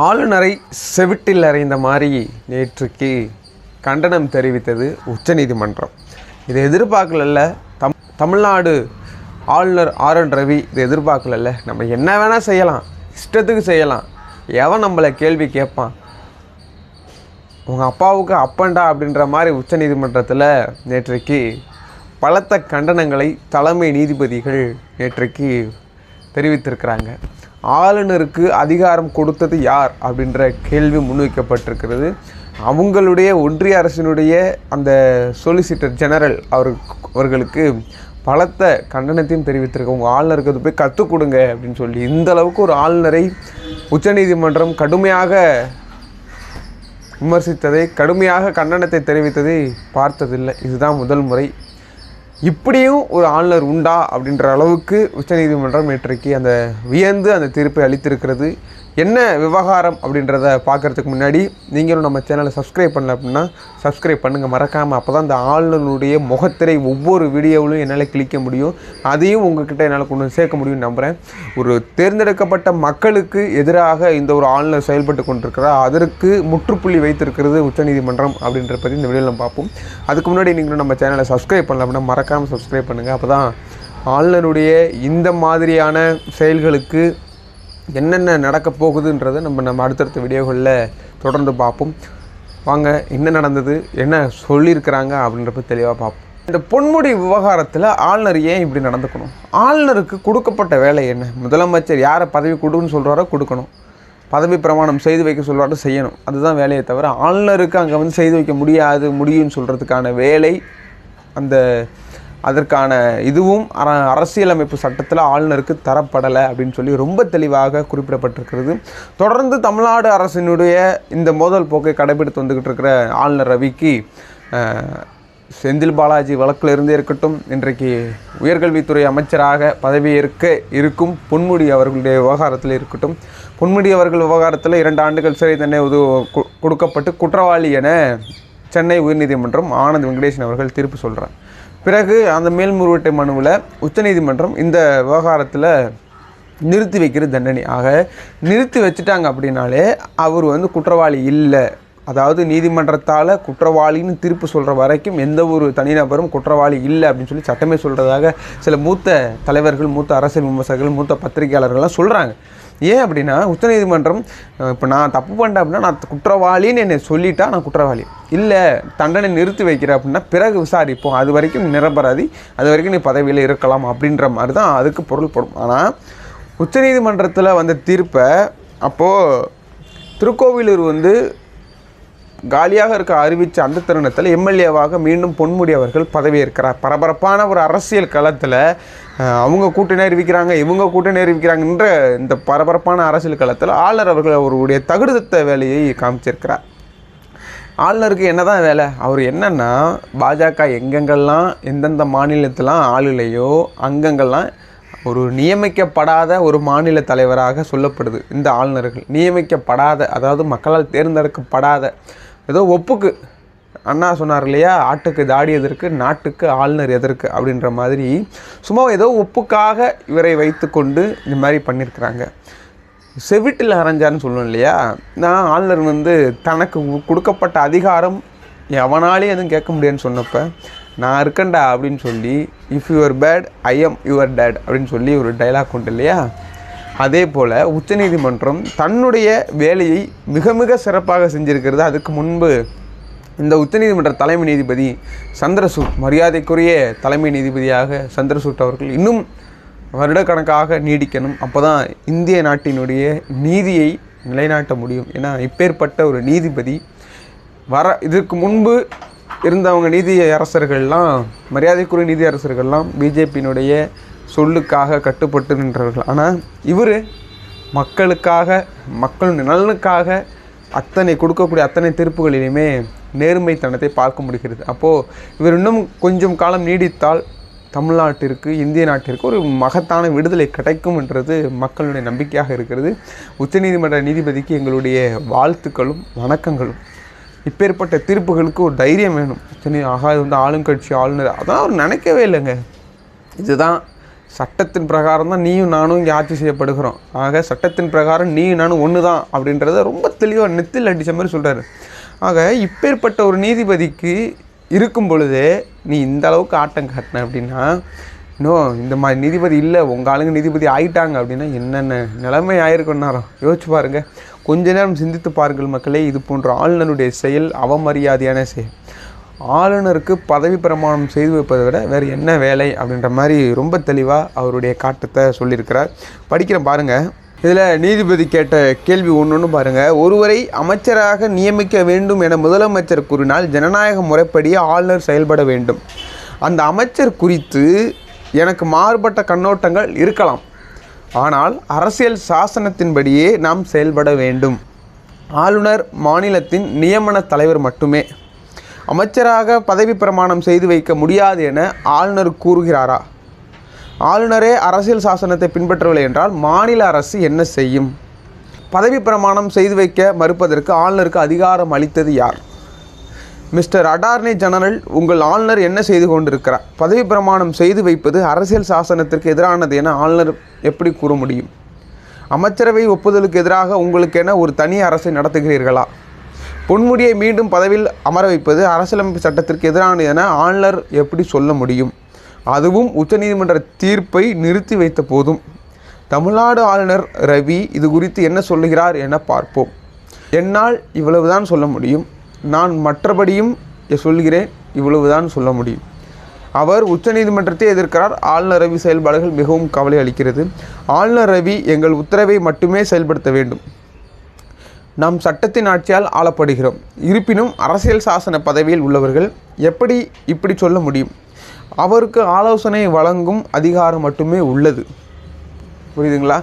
ஆளுநரை செவிட்டில் அறைந்த மாதிரி நேற்றுக்கு கண்டனம் தெரிவித்தது உச்சநீதிமன்றம். இதை எதிர்பார்க்கலல்ல தம் தமிழ்நாடு ஆளுநர் ஆர் என் ரவி இதை எதிர்பார்க்கலல்ல நம்ம என்ன வேணால் செய்யலாம் இஷ்டத்துக்கு செய்யலாம். எவன் நம்மளை கேள்வி கேட்பான்? உங்கள் அப்பாவுக்கு அப்பண்டா அப்படின்ற மாதிரி உச்சநீதிமன்றத்தில் நேற்றைக்கு பலத்த கண்டனங்களை தலைமை நீதிபதிகள் நேற்றைக்கு தெரிவித்திருக்கிறாங்க. ஆளுநருக்கு அதிகாரம் கொடுத்தது யார் அப்படின்ற கேள்வி முன்வைக்கப்பட்டிருக்கிறது. அவங்களுடைய ஒன்றிய அரசினுடைய அந்த சொலிசிட்டர் ஜெனரல் அவர் அவர்களுக்கு பலத்த கண்டனத்தையும் தெரிவித்திருக்க உங்கள் ஆளுநருக்கு அது போய் கற்றுக் கொடுங்க அப்படின்னு சொல்லி. இந்த அளவுக்கு ஒரு ஆளுநரை உச்சநீதிமன்றம் கடுமையாக விமர்சித்ததை கடுமையாக கண்டனத்தை தெரிவித்ததை பார்த்ததில்லை. இதுதான் முதல் முறை. இப்படியும் ஒரு ஆளுநர் உண்டா அப்படின்ற அளவுக்கு உச்சநீதிமன்றம் நேற்றைக்கு அந்த வியந்து அந்த தீர்ப்பை அளித்திருக்கிறது. என்ன விவகாரம் அப்படின்றத பார்க்கறதுக்கு முன்னாடி நீங்களும் நம்ம சேனலை சப்ஸ்கிரைப் பண்ணல அப்படின்னா சப்ஸ்கிரைப் பண்ணுங்கள் மறக்காமல் அப்போ தான் அந்த ஆளுநருடைய முகத்திரை ஒவ்வொரு வீடியோவிலும் என்னால் கிளிக்க முடியும். அதையும் உங்ககிட்ட என்னால் கொண்டு வந்து சேர்க்க முடியும்னு நம்புகிறேன் ஒரு தேர்ந்தெடுக்கப்பட்ட மக்களுக்கு எதிராக இந்த ஒரு ஆளுநர் செயல்பட்டு கொண்டிருக்கிறார்? அதற்கு முற்றுப்புள்ளி வைத்திருக்கிறது உச்சநீதிமன்றம் அப்படின்ற பற்றி இந்த வீடியோவில் நம்ம பார்ப்போம். அதுக்கு முன்னாடி நீங்களும் நம்ம சேனலை சப்ஸ்கிரைப் பண்ணல அப்படின்னா மறக்காமல் சப்ஸ்கிரைப் பண்ணுங்கள் அப்போ தான் ஆளுநருடைய இந்த மாதிரியான செயல்களுக்கு என்னென்ன நடக்க போகுதுன்றதை நம்ம நம்ம அடுத்தடுத்த வீடியோகளில் தொடர்ந்து பார்ப்போம். வாங்க என்ன நடந்தது என்ன சொல்லியிருக்கிறாங்க அப்படின்றப்ப தெளிவாக பார்ப்போம். இந்த பொன்முடி விவகாரத்தில் ஆளுநர் ஏன் இப்படி நடந்துக்கணும்? ஆளுநருக்கு கொடுக்கப்பட்ட வேலை என்ன? முதலமைச்சர் யாரை பதவி கொடுன்னு சொல்கிறாரோ கொடுக்கணும். பதவி பிரமாணம் செய்து வைக்க சொல்கிறாரோ செய்யணும். அதுதான் வேலையை தவிர ஆளுநருக்கு அங்கே வந்து செய்து வைக்க முடியாது முடியும்னு சொல்கிறதுக்கான வேலை அந்த அதற்கான இதுவும் அர அரசியலமைப்பு சட்டத்தில் ஆளுநருக்கு தரப்படலை அப்படின்னு சொல்லி ரொம்ப தெளிவாக குறிப்பிடப்பட்டிருக்கிறது. தொடர்ந்து தமிழ்நாடு அரசினுடைய இந்த மோதல் போக்கை கடைபிடித்து வந்துக்கிட்டு இருக்கிற ஆளுநர் ரவிக்கு செந்தில் பாலாஜி வழக்கில் இருந்தே இருக்கட்டும் இன்றைக்கு உயர்கல்வித்துறை அமைச்சராக பதவியேற்க இருக்கும் பொன்முடி அவர்களுடைய விவகாரத்தில் இருக்கட்டும். பொன்முடி அவர்கள் விவகாரத்தில் இரண்டு ஆண்டுகள் சிறை தண்டனை உது கொடுக்கப்பட்டு குற்றவாளி என சென்னை உயர்நீதிமன்றம் ஆனந்த் வெங்கடேசன் அவர்கள் தீர்ப்பு சொல்கிறார் பிறகு அந்த மேல்முறையீட்டு மனுவில் உச்சநீதிமன்றம் இந்த விவகாரத்தில் நிறுத்தி வைக்கிற தண்டனை. ஆக நிறுத்தி வச்சுட்டாங்க அப்படின்னாலே அவர் வந்து குற்றவாளி இல்லை. அதாவது நீதிமன்றத்தால் குற்றவாளின்னு தீர்ப்பு சொல்கிற வரைக்கும் எந்த ஒரு தனிநபரும் குற்றவாளி இல்லை அப்படின்னு சொல்லி சட்டமே சொல்கிறதாக சில மூத்த தலைவர்கள் மூத்த அரசியல் விமர்சகர்கள் மூத்த பத்திரிகையாளர்கள்லாம் சொல்கிறாங்க ஏன் அப்படின்னா உச்சநீதிமன்றம் இப்போ நான் தப்பு பண்ணிட்டேன் அப்படின்னா நான் குற்றவாளின்னு என்னை சொல்லிட்டா நான் குற்றவாளி. இல்லை தண்டனை நிறுத்தி வைக்கிறேன் அப்படின்னா பிறகு விசாரிப்போம். அது வரைக்கும் நிரபராதி அது வரைக்கும் நீ பதவியில் இருக்கலாம் அப்படின்ற மாதிரி தான் அதுக்கு பொருள்படும் ஆனால் உச்சநீதிமன்றத்தில் வந்த தீர்ப்பை அப்போது திருக்கோவிலூர் வந்து காலியாக இருக்க அறிவித்த அந்த தருணத்தில் எம்எல்ஏவாக மீண்டும் பொன்முடி அவர்கள் பதவியேற்கிறார். பரபரப்பான ஒரு அரசியல் களத்தில் அவங்க கூட்டணி அறிவிக்கிறாங்க இவங்க கூட்டணி அறிவிக்கிறாங்கன்ற இந்த பரபரப்பான அரசியல் களத்தில் ஆளுநர் அவர்கள் அவருடைய தகுதித்த வேலையை காமிச்சிருக்கிறார். ஆளுநருக்கு என்னதான் வேலை? அவர் என்னென்னா பாஜக எங்கெங்கெல்லாம் எந்தெந்த மாநிலத்திலாம் ஆளுலையோ அங்கங்கெல்லாம் ஒரு நியமிக்கப்படாத ஒரு மாநில தலைவராக சொல்லப்படுது இந்த ஆளுநர்கள். நியமிக்கப்படாத அதாவது மக்களால் தேர்ந்தெடுக்கப்படாத ஏதோ ஒப்புக்கு அண்ணா சொன்னார் இல்லையா? ஆட்டுக்கு தாடி எதற்கு நாட்டுக்கு ஆளுநர் எதற்கு அப்படின்ற மாதிரி சும்மா ஏதோ ஒப்புக்காக இவரை வைத்துக்கொண்டு இந்த மாதிரி பண்ணியிருக்கிறாங்க. செவிட்டில் அரைஞ்சான்னு சொல்லணும் இல்லையா? நான் ஆளுநர் வந்து தனக்கு கொடுக்கப்பட்ட அதிகாரம் எவனாலையும் எதுவும் கேட்க முடியாதுன்னு சொன்னப்போ நான் இருக்கண்டா அப்படின்னு சொல்லி if your bad I am your dad அப்படின்னு சொல்லி ஒரு டைலாக் உண்டு இல்லையா? அதே போல் உச்சநீதிமன்றம் தன்னுடைய வேலையை மிக மிக சிறப்பாக செஞ்சுருக்கிறது. அதுக்கு முன்பு இந்த உச்சநீதிமன்ற தலைமை நீதிபதி சந்திரசூட் மரியாதைக்குரிய தலைமை நீதிபதியாக சந்திரசூட் அவர்கள் இன்னும் வருடக்கணக்காக நீடிக்கணும். அப்போ தான் இந்திய நாட்டினுடைய நீதியை நிலைநாட்ட முடியும். ஏன்னா இப்பேற்பட்ட ஒரு நீதிபதி வர இதற்கு முன்பு இருந்தவங்க நீதி அரசர்கள்லாம் மரியாதைக்குரிய நீதி அரசர்கள்லாம் பிஜேபியினுடைய சொல்லுக்காக கட்டுப்பட்டு நின்றவர்கள். ஆனால் இவர் மக்களுக்காக மக்கள் நலனுக்காக அத்தனை கொடுக்கக்கூடிய அத்தனை தீர்ப்புகளிலுமே நேர்மைத்தனத்தை பார்க்க முடிகிறது. அப்போது இவர் இன்னும் கொஞ்சம் காலம் நீடித்தால் தமிழ்நாட்டிற்கு இந்திய நாட்டிற்கு ஒரு மகத்தான விடுதலை கிடைக்கும் என்றது மக்களுடைய நம்பிக்கையாக இருக்கிறது. உச்சநீதிமன்ற நீதிபதிக்கு எங்களுடைய வாழ்த்துக்களும் வணக்கங்களும். இப்பேற்பட்ட தீர்ப்புகளுக்கு ஒரு தைரியம் வேணும். உச்சநீ ஆகா இது வந்து ஆளுங்கட்சி ஆளுநர் அதான் அவர் நினைக்கவே இல்லைங்க. இதுதான் சட்டத்தின் பிரகாரம் தான் நீயும் நானும் இங்கே ஆட்சி செய்யப்படுகிறோம். ஆக சட்டத்தின் பிரகாரம் நீயும் நானும் ஒன்று தான் அப்படின்றத ரொம்ப தெளிவாக நெத்தில் அடித்த மாதிரி சொல்கிறாரு ஆக இப்பேற்பட்ட ஒரு நீதிபதிக்கு இருக்கும் பொழுது நீ இந்த அளவுக்கு ஆட்டம் காட்டின அப்படின்னா இன்னும் இந்த மாதிரி நீதிபதி இல்லை உங்கள் ஆளுங்க நீதிபதி ஆயிட்டாங்க அப்படின்னா என்னென்ன நிலைமை ஆயிருக்குன்னாரோ யோசிச்சு பாருங்கள் கொஞ்ச நேரம் சிந்தித்து பாருங்கள் மக்களே இது போன்ற ஆளுநருடைய செயல் அவமரியாதையான செயல். ஆளுநருக்கு பதவி பிரமாணம் செய்து வைப்பதை விட வேறு என்ன வேலை அப்படின்ற மாதிரி ரொம்ப தெளிவாக அவருடைய காட்டத்தை சொல்லியிருக்கிறார். படிக்கிறேன் பாருங்கள் இதில் நீதிபதி கேட்ட கேள்வி ஒன்று ஒன்று பாருங்கள் ஒருவரை அமைச்சராக நியமிக்க வேண்டும் என முதலமைச்சர் கூறினால் ஜனநாயக முறைப்படி ஆளுநர் செயல்பட வேண்டும். அந்த அமைச்சர் குறித்து எனக்கு மாறுபட்ட கண்ணோட்டங்கள் இருக்கலாம். ஆனால் அரசியல் சாசனத்தின்படியே நாம் செயல்பட வேண்டும். ஆளுநர் மாநிலத்தின் நியமன தலைவர் மட்டுமே. அமைச்சராக பதவி பிரமாணம் செய்து வைக்க முடியாது என ஆளுநர் கூறுகிறாரா? ஆளுநரே அரசியல் சாசனத்தை பின்பற்றவில்லை என்றால் மாநில அரசு என்ன செய்யும்? பதவி பிரமாணம் செய்து வைக்க மறுப்பதற்கு ஆளுநருக்கு அதிகாரம் அளித்தது யார்? மிஸ்டர் அடார்னி ஜெனரல் உங்கள் ஆளுநர் என்ன செய்து கொண்டிருக்கிறார்? பதவி பிரமாணம் செய்து வைப்பது அரசியல் சாசனத்திற்கு எதிரானது என ஆளுநர் எப்படி கூற முடியும்? அமைச்சரவை ஒப்புதலுக்கு எதிராக உங்களுக்கென ஒரு தனி அரசை நடத்துகிறீர்களா? பொன்முடியை மீண்டும் பதவியில் அமர வைப்பது அரசியலமைப்பு சட்டத்திற்கு எதிரானது என ஆளுநர் எப்படி சொல்ல முடியும்? அதுவும் உச்சநீதிமன்ற தீர்ப்பை நிறுத்தி வைத்த போதும். தமிழ்நாடு ஆளுநர் ரவி இது குறித்து என்ன சொல்லுகிறார் என பார்ப்போம். என்னால் இவ்வளவுதான் சொல்ல முடியும். நான் மற்றபடியும் சொல்கிறேன் இவ்வளவுதான் சொல்ல முடியும். அவர் உச்சநீதிமன்றத்தை எதிர்க்கிறார். ஆளுநர் ரவி செயல்பாடுகள் மிகவும் கவலை அளிக்கிறது. ஆளுநர் ரவி எங்கள் உத்தரவை மட்டுமே செயல்படுத்த வேண்டும். நாம் சட்டத்தின் ஆட்சியால் ஆளப்படுகிறோம். இருப்பினும் அரசியல் சாசன பதவியில் உள்ளவர்கள் எப்படி இப்படி சொல்ல முடியும்? அவருக்கு ஆலோசனை வழங்கும் அதிகாரம் மட்டுமே உள்ளது. புரியுதுங்களா?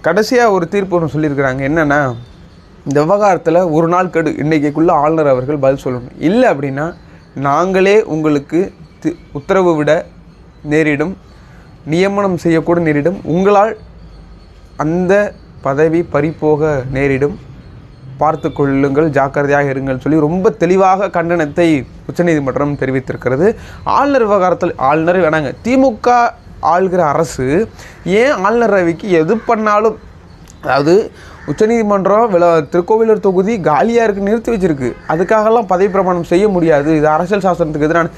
கடைசியாக ஒரு தீர்ப்பு ஒன்று சொல்லியிருக்கிறாங்க. என்னென்னா இந்த விவகாரத்தில் ஒரு நாள் கெடு. இன்றைக்குள்ளே ஆளுநர் அவர்கள் பதில் சொல்லணும். இல்லை அப்படின்னா நாங்களே உங்களுக்கு தி உத்தரவு விட நேரிடும். நியமனம் செய்யக்கூட நேரிடும். உங்களால் அந்த பதவி பறிபோக நேரிடும். பார்த்து கொள்ளுங்கள் ஜாக்கிரதையாக இருங்கள் சொல்லி ரொம்ப தெளிவாக கண்டனத்தை உச்சநீதிமன்றம் தெரிவித்திருக்கிறது. ஆளுநர் விவகாரத்தில் ஆளுநர் வேணாங்க. திமுக ஆள்கிற அரசு ஏன் ஆளுநர் ரவிக்கு எது பண்ணாலும் அதாவது உச்சநீதிமன்றம் வில திருக்கோவிலூர் தொகுதி காலியாக இருக்கு நிறுத்தி வச்சிருக்கு. அதுக்காகலாம் பதவி பிரமாணம் செய்ய முடியாது. இது அரசியல் சாசனத்துக்கு எதிரான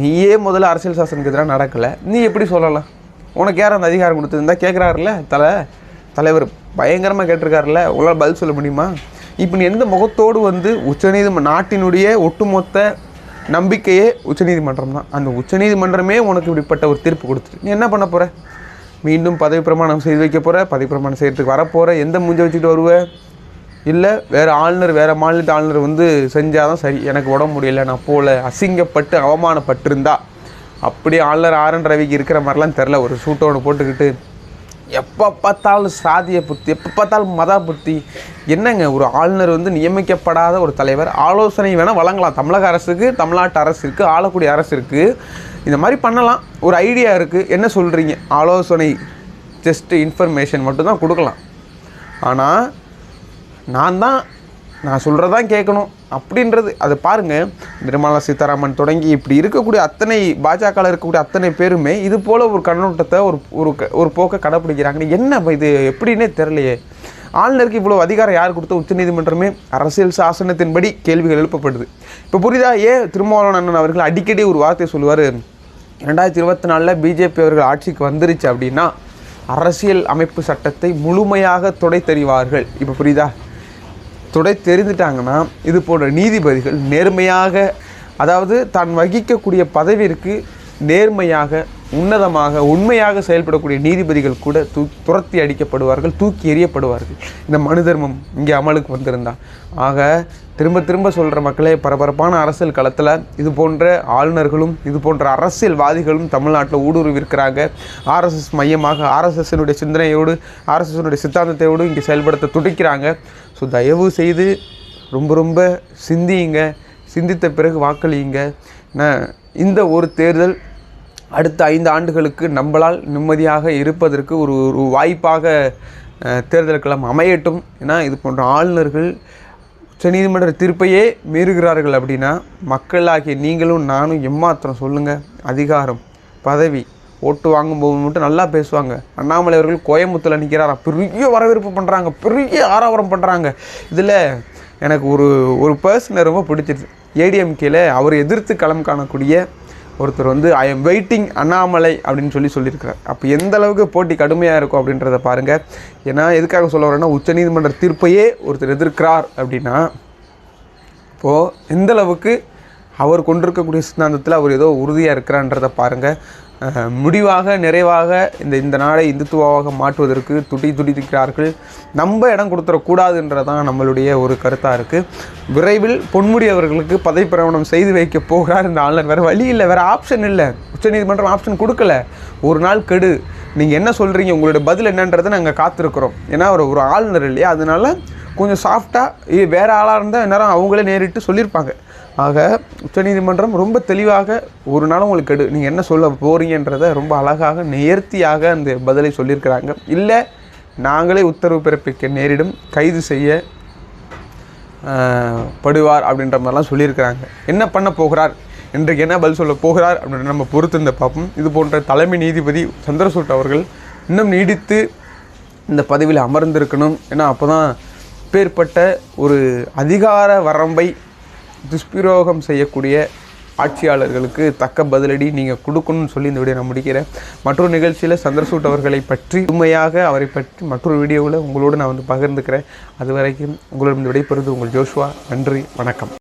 நீயே முதல்ல அரசியல் சாசனத்துக்கு எதிராக நடக்கலை. நீ எப்படி சொல்லலாம்? உனக்கு யார் அந்த அதிகாரம் கொடுத்துருந்தா கேட்குறாருல்ல தலை தலைவர். பயங்கரமாக கேட்டிருக்காருல்ல. உங்களால் பதில் சொல்ல முடியுமா? இப்போ நீ எந்த முகத்தோடு வந்து உச்சநீதிமன்ற நாட்டினுடைய ஒட்டுமொத்த நம்பிக்கையே உச்சநீதிமன்றம் தான். அந்த உச்சநீதிமன்றமே உனக்கு இப்படிப்பட்ட ஒரு தீர்ப்பு கொடுத்துட்டு நீ என்ன பண்ண போகிற மீண்டும் பதவி பிரமாணம் செய்து வைக்க போகிற பதவி பிரமாணம் செய்கிறதுக்கு வரப்போகிற எந்த மூஞ்ச வச்சுட்டு வருவ? இல்லை வேறு ஆளுநர் வேறு மாநிலத்து ஆளுநர் வந்து செஞ்சால் தான் சரி எனக்கு உடம்பு முடியல நான் போகல அசிங்கப்பட்டு அவமானப்பட்டிருந்தா. அப்படியே ஆளுநர் ஆர் என் ரவிக்கு இருக்கிற மாதிரிலாம் தெரில ஒரு சூட்டோன்னு போட்டுக்கிட்டு எப்போ பார்த்தாலும் சாதிய புத்தி எப்போ பார்த்தாலும் மத புத்தி என்னங்க ஒரு ஆளுநர் வந்து நியமிக்கப்படாத ஒரு தலைவர் ஆலோசனை வேணால் வழங்கலாம். தமிழக அரசுக்கு தமிழ்நாட்டு அரசு இருக்குது ஆளக்கூடிய அரசு இருக்குது இந்த மாதிரி பண்ணலாம். ஒரு ஐடியா இருக்குது என்ன சொல்கிறீங்க ஆலோசனை ஜஸ்ட்டு இன்ஃபர்மேஷன் மட்டும்தான் கொடுக்கலாம். ஆனால் நான் தான் நான் சொல்கிறதான் கேட்கணும். அப்படின்றது அதை பாருங்கள் நிர்மலா சீதாராமன் தொடங்கி இப்படி இருக்கக்கூடிய அத்தனை பாஜகவில் இருக்கக்கூடிய அத்தனை பேருமே இது போல் ஒரு கண்ணோட்டத்தை ஒரு ஒரு க- ஒரு போக்கை கடைப்பிடிக்கிறாங்கன்னு என்ன இது? எப்படின்னே தெரிலையே ஆளுநருக்கு இவ்வளோ அதிகாரம் யார் கொடுத்த? உச்சநீதிமன்றமே அரசியல் சாசனத்தின்படி கேள்விகள் எழுப்பப்படுது. இப்போ புரிதா ஏன் திருமாவளவன் அண்ணன் அவர்கள் அடிக்கடி ஒரு வார்த்தை சொல்லுவார். ரெண்டாயிரத்தி இருபத்தி நாலில் பிஜேபி அவர்கள் ஆட்சிக்கு வந்துருச்சு அப்படின்னா அரசியல் அமைப்பு சட்டத்தை முழுமையாக துடை தெரிவார்கள் இப்போ புரியுதா? துடை தெரிந்துட்டாங்கன்னா இது போன்ற நீதிபதிகள் நேர்மையாக அதாவது தான் வகிக்கக்கூடிய பதவிற்கு நேர்மையாக உன்னதமாக உண்மையாக செயல்படக்கூடிய நீதிபதிகள் கூட தூ துரத்தி அடிக்கப்படுவார்கள் தூக்கி எறியப்படுவார்கள். இந்த மனு தர்மம் இங்கே அமலுக்கு வந்திருந்தான் ஆக திரும்ப திரும்ப சொல்கிற மக்களே பரபரப்பான அரசியல் களத்தில் இது போன்ற ஆளுநர்களும் இது போன்ற அரசியல்வாதிகளும் தமிழ்நாட்டில் ஊடுருவிருக்கிறாங்க. ஆர்எஸ்எஸ் மையமாக ஆர்எஸ்எஸ்னுடைய சிந்தனையோடு ஆர்எஸ்எஸ்னுடைய சித்தாந்தத்தையோடு இங்கே செயல்படுத்த துடிக்கிறாங்க. ஸோ தயவு செய்து ரொம்ப ரொம்ப சிந்தியுங்க. சிந்தித்த பிறகு வாக்களியுங்க. இந்த ஒரு தேர்தல் அடுத்த ஐந்து ஆண்டுகளுக்கு நம்மளால் நிம்மதியாக இருப்பதற்கு ஒரு ஒரு வாய்ப்பாக தேர்தலுக்கெல்லாம் அமையட்டும் ஏன்னா இது போன்ற ஆளுநர்கள் உச்சநீதிமன்ற தீர்ப்பையே மீறுகிறார்கள் அப்படின்னா மக்களாகிய நீங்களும் நானும் எம்மாத்திரம் சொல்லுங்கள் அதிகாரம் பதவி ஓட்டு வாங்கும்போது மட்டும் நல்லா பேசுவாங்க. அண்ணாமலை அவர்கள் கோயம்புத்தூரில் நிற்கிறாரா பெரிய வரவேற்பு பண்ணுறாங்க பெரிய ஆரவாரம் பண்ணுறாங்க இதில் எனக்கு ஒரு ஒரு பர்சனை ரொம்ப பிடிச்சிருச்சு. ஏடிஎம்கேல அவர் எதிர்த்து களம் காணக்கூடிய ஒருத்தர் வந்து ஐ எம் வெயிட்டிங் அண்ணாமலை அப்படின்னு சொல்லி சொல்லியிருக்கிறார். அப்போ எந்த அளவுக்கு போட்டி கடுமையாக இருக்கும் அப்படின்றத பாருங்கள் ஏன்னா எதுக்காக சொல்ல வரேன்னா உச்சநீதிமன்ற தீர்ப்பையே ஒருத்தர் எதிர்க்கிறார் அப்படின்னா இப்போது எந்தளவுக்கு அவர் கொண்டிருக்கக்கூடிய சித்தாந்தத்தில் அவர் ஏதோ உறுதியாக இருக்கிறான்றதை பாருங்கள் முடிவாக நிறைவாக இந்த இந்த நாளை இந்துத்துவாவாக மாற்றுவதற்கு துடி துடிக்கிறார்கள் நம்ம இடம் கொடுத்துடக்கூடாதுன்றதான் நம்மளுடைய ஒரு கருத்தாக இருக்குது விரைவில் பொன்முடி அவர்களுக்கு பதவி பிரகடனம் செய்து வைக்க போகிறார் இந்த ஆளுநர். வேறு வழி இல்லை வேறு ஆப்ஷன் இல்லை. உச்சநீதிமன்றம் ஆப்ஷன் கொடுக்கல. ஒரு நாள் கெடு. நீங்கள் என்ன சொல்கிறீங்க உங்களுடைய பதில் என்னன்றதை நாங்கள் காத்திருக்கிறோம். ஏன்னா அவர் ஒரு ஆளுநர் இல்லையா? அதனால கொஞ்சம் சாஃப்டாக வேறு ஆளாக இருந்தால் நேரம் அவங்களே நேரிட்டு சொல்லியிருப்பாங்க ஆக உச்சநீதிமன்றம் ரொம்ப தெளிவாக ஒரு நாளும் உங்களுக்கு எடு நீங்கள் என்ன சொல்ல போகிறீங்கன்றதை ரொம்ப அழகாக நேர்த்தியாக அந்த பதிலை சொல்லியிருக்கிறாங்க. இல்லை நாங்களே உத்தரவு பிறப்பிக்க நேரிடும் கைது செய்ய படுவார் அப்படின்ற மாதிரிலாம் சொல்லியிருக்கிறாங்க. என்ன பண்ண போகிறார்? இன்றைக்கு என்ன பதில் சொல்ல போகிறார்? அப்படின்னு நம்ம பொறுத்திருந்த பார்ப்போம். இது போன்ற தலைமை நீதிபதி சந்திரசூட் அவர்கள் இன்னும் நீடித்து இந்த பதவியில் அமர்ந்திருக்கணும். ஏன்னா அப்போ தான் பேர்பட்ட ஒரு அதிகார வரம்பை துஷ்பிரயோகம் செய்யக்கூடிய ஆட்சியாளர்களுக்கு தக்க பதிலடி நீங்கள் கொடுக்கணும்னு சொல்லி இந்த வீடியோ நான் முடிக்கிறேன். மற்றொரு நிகழ்ச்சியில் சந்திரசூட் அவர்களை பற்றி உண்மையாக அவரை பற்றி மற்றொரு வீடியோவில் உங்களோடு நான் வந்து பகிர்ந்துக்கிறேன். அது வரைக்கும் உங்களிடம் விடைபெறுவது உங்கள் ஜோஷுவா. நன்றி வணக்கம்.